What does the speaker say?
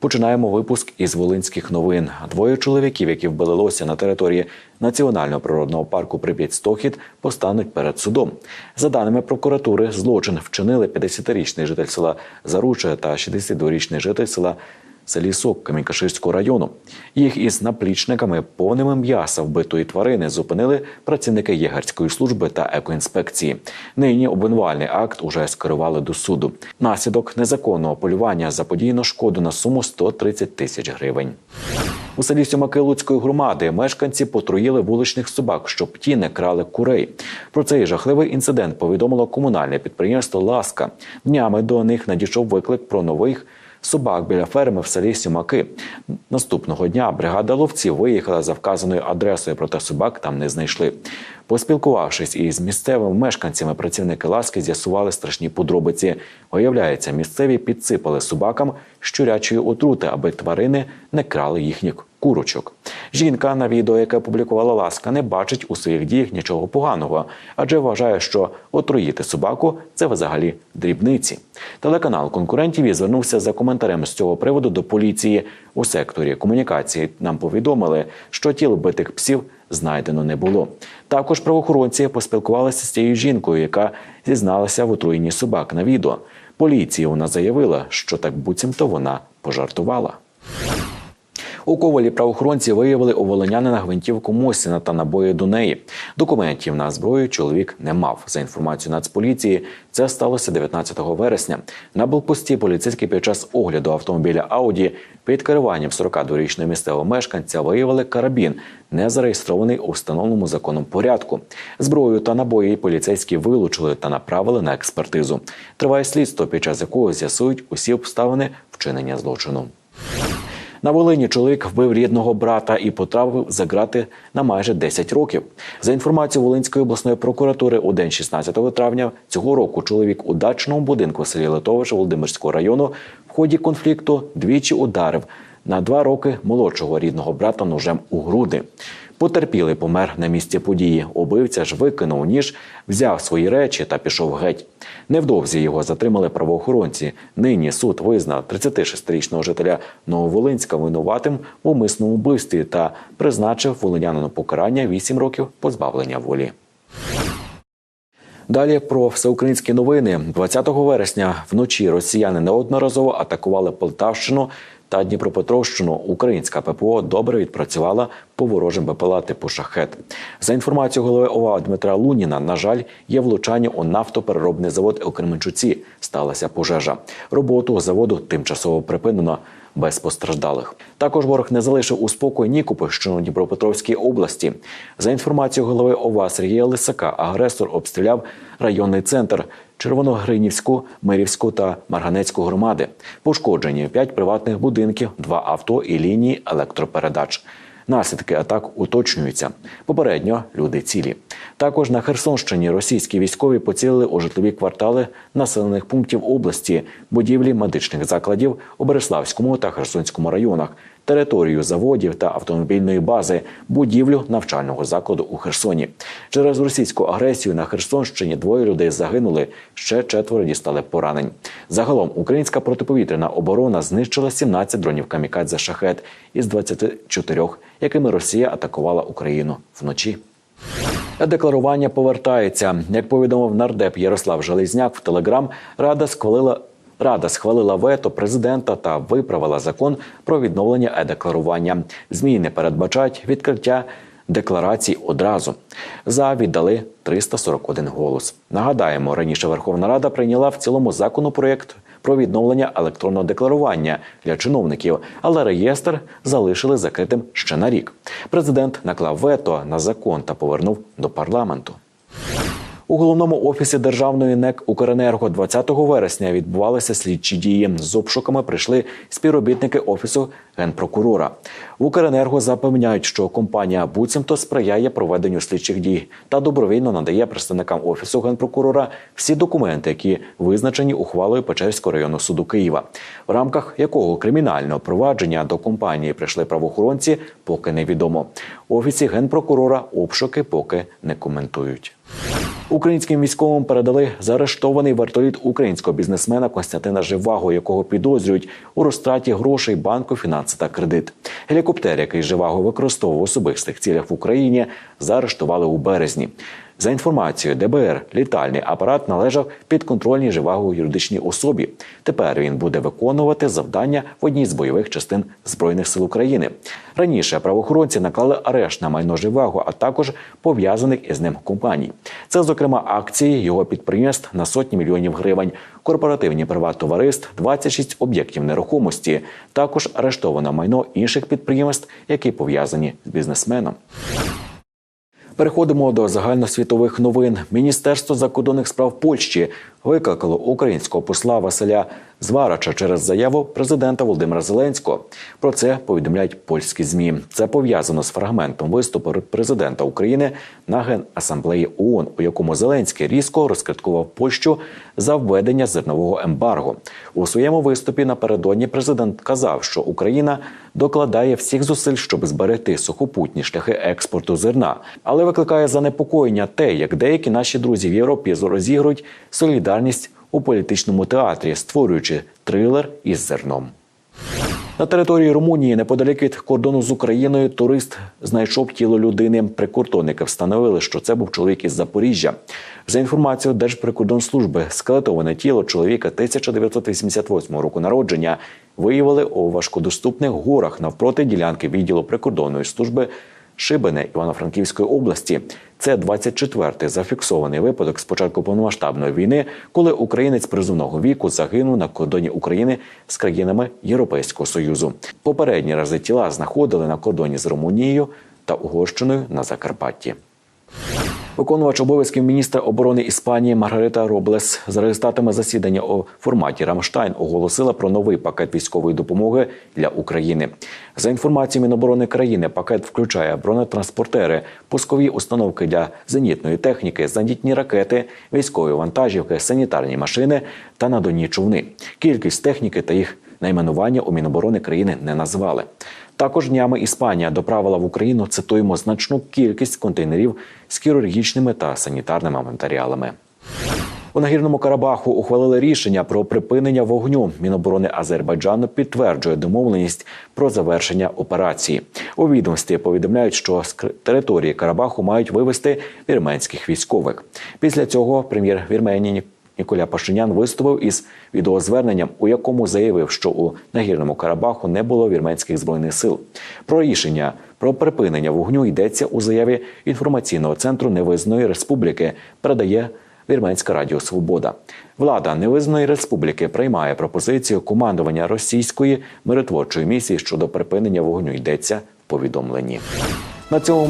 Починаємо випуск із волинських новин. Двоє чоловіків, які вбили лося на території національного природного парку Прип'ять-Стохід, постануть перед судом. За даними прокуратури, злочин вчинили 50-річний житель села Заруче та 62-річний житель села Селісок Камінькаширського району. Їх із наплічниками, повними м'яса вбитої тварини, зупинили працівники єгерської служби та екоінспекції. Нині обвинувальний акт уже скерували до суду. Наслідок незаконного полювання заподіяно шкоду на суму 130 тисяч гривень. У селі Сьомаки Луцької громади мешканці потруїли вуличних собак, щоб ті не крали курей. Про цей жахливий інцидент повідомило комунальне підприємство Ласка. Днями до них надійшов виклик про нових собак біля ферми в селі Сімаки. Наступного дня бригада ловців виїхала за вказаною адресою, проте собак там не знайшли. Поспілкувавшись із місцевими мешканцями, працівники ласки з'ясували страшні подробиці. Виявляється, місцеві підсипали собакам щурячої отрути, аби тварини не крали їхніх курочок. Жінка на відео, яке опублікувала ласка, не бачить у своїх діях нічого поганого, адже вважає, що отруїти собаку це взагалі дрібниці. Телеканал конкурентів і звернувся за коментарем з цього приводу до поліції. У секторі комунікації нам повідомили, що тіл вбитих псів знайдено не було. Також правоохоронці поспілкувалися з цією жінкою, яка зізналася в отруєнні собак на відео. Поліції вона заявила, що так буцімто вона пожартувала. У ковалі правоохоронці виявили у волонянина гвинтівку Мосіна та набої до неї. Документів на зброю чоловік не мав. За інформацією Нацполіції, це сталося 19 вересня. На блокпості поліцейські під час огляду автомобіля Ауді під керуванням 42-річного місцевого мешканця виявили карабін, не зареєстрований у встановленому законом порядку. Зброю та набої поліцейські вилучили та направили на експертизу. Триває слідство, під час якого з'ясують усі обставини вчинення злочину. На Волині чоловік вбив рідного брата і потрапив за грати на майже 10 років. За інформацією Волинської обласної прокуратури, у день 16 травня цього року чоловік у дачному будинку селі Литовича Володимирського району в ході конфлікту двічі ударив на два роки молодшого рідного брата ножем у груди. Потерпілий помер на місці події. Убивця ж викинув ніж, взяв свої речі та пішов геть. Невдовзі його затримали правоохоронці. Нині суд визнав 36-річного жителя Нововолинська винуватим в умисному вбивстві та призначив волинянину покарання 8 років позбавлення волі. Далі про всеукраїнські новини 20 вересня вночі росіяни неодноразово атакували Полтавщину та Дніпропетровщину. Українська ППО добре відпрацювала по ворожим БПЛА типу шахет. За інформацією голови ОВА Дмитра Луніна, на жаль, є влучання у нафтопереробний завод у Кременчуці. Сталася пожежа. Роботу заводу тимчасово припинено. Без постраждалих також ворог не залишив у спокої Нікопольщину Дніпропетровській області. За інформацією голови ОВА Сергія Лисака, агресор обстріляв районний центр Червоногринівську, Мирівську та Марганецьку громади. Пошкоджені п'ять приватних будинків, два авто і лінії електропередач. Наслідки атак уточнюються. Попередньо люди цілі. Також на Херсонщині російські військові поцілили у житлові квартали населених пунктів області, будівлі медичних закладів у Береславському та Херсонському районах, територію заводів та автомобільної бази, будівлю навчального закладу у Херсоні. Через російську агресію на Херсонщині двоє людей загинули, ще четверо дістали поранень. Загалом українська протиповітряна оборона знищила 17 дронів камікадзе шахет із 24, якими Росія атакувала Україну вночі. Декларування повертається. Як повідомив нардеп Ярослав Железняк в Телеграм, Рада схвалила. Рада схвалила вето президента та виправила закон про відновлення е-декларування. Зміни передбачають відкриття декларацій одразу. За віддали 341 голос. Нагадаємо, раніше Верховна Рада прийняла в цілому законопроєкт про відновлення електронного декларування для чиновників, але реєстр залишили закритим ще на рік. Президент наклав вето на закон та повернув до парламенту. У головному офісі державної НЕК «Укренерго» 20 вересня відбувалися слідчі дії. З обшуками прийшли співробітники офісу генпрокурора. В «Укренерго» запевняють, що компанія буцімто сприяє проведенню слідчих дій та добровільно надає представникам офісу генпрокурора всі документи, які визначені ухвалою Печерського районного суду Києва, в рамках якого кримінального провадження до компанії прийшли правоохоронці, поки невідомо. У офісі генпрокурора обшуки поки не коментують. Українським військовим передали заарештований вертоліт українського бізнесмена Костянтина Живаго, якого підозрюють у розтраті грошей банку, фінанси та кредит. Гелікоптер, який Живаго використовував в особистих цілях в Україні, заарештували у березні. За інформацією ДБР, літальний апарат належав підконтрольній Живаго юридичній особі. Тепер він буде виконувати завдання в одній з бойових частин збройних сил України. Раніше правоохоронці наклали арешт на майно Живаго, а також пов'язаних із ним компаній. Це, зокрема, акції його підприємств на сотні мільйонів гривень, корпоративні приват-товариств, 26 об'єктів нерухомості. Також арештовано майно інших підприємств, які пов'язані з бізнесменом. Переходимо до загальносвітових новин. Міністерство закордонних справ Польщі викликало українського посла Василя Зварача через заяву президента Володимира Зеленського. Про це повідомляють польські змі. Це пов'язано з фрагментом виступу президента України на генасамблеї ООН, у якому Зеленський різко розкриткував Польщу за введення зернового ембарго. У своєму виступі напередодні президент казав, що Україна докладає всіх зусиль, щоб зберегти сухопутні шляхи експорту зерна, але викликає занепокоєння те, як деякі наші друзі в Європі розігрують солідарність у політичному театрі, створюючи трилер із зерном. На території Румунії, неподалік від кордону з Україною, турист знайшов тіло людини. Прикордонники встановили, що це був чоловік із Запоріжжя. За інформацією Держприкордонслужби, скелетоване тіло чоловіка 1988 року народження виявили у важкодоступних горах навпроти ділянки відділу прикордонної служби Шибене Івано-Франківської області. Це 24-й зафіксований випадок з початку повномасштабної війни, коли українець призовного віку загинув на кордоні України з країнами Європейського союзу. Попередні рази тіла знаходили на кордоні з Румунією та Угорщиною на Закарпатті. Виконувач обов'язків міністра оборони Іспанії Маргарита Роблес за результатами засідання у форматі Рамштайн оголосила про новий пакет військової допомоги для України. За інформацією Міноборони країни, пакет включає бронетранспортери, пускові установки для зенітної техніки, зенітні ракети, військові вантажівки, санітарні машини та надонні човни. Кількість техніки та їх найменування у Міноборони країни не назвали. Також днями Іспанія доправила в Україну цитуємо значну кількість контейнерів з хірургічними та санітарними матеріалами. У нагірному Карабаху ухвалили рішення про припинення вогню. Міноборони Азербайджану підтверджує домовленість про завершення операції. У відомстві повідомляють, що з території Карабаху мають вивести вірменських військових. Після цього прем'єр Вірменії Ніколя Пашинян виступив із відеозверненням, у якому заявив, що у нагірному Карабаху не було вірменських збройних сил. Про рішення про припинення вогню йдеться у заяві інформаційного центру Невизнаної Республіки. Передає Вірменська Радіо Свобода. Влада Невизнаної Республіки приймає пропозицію командування російської миротворчої місії щодо припинення вогню. Йдеться в повідомленні. На цьому ми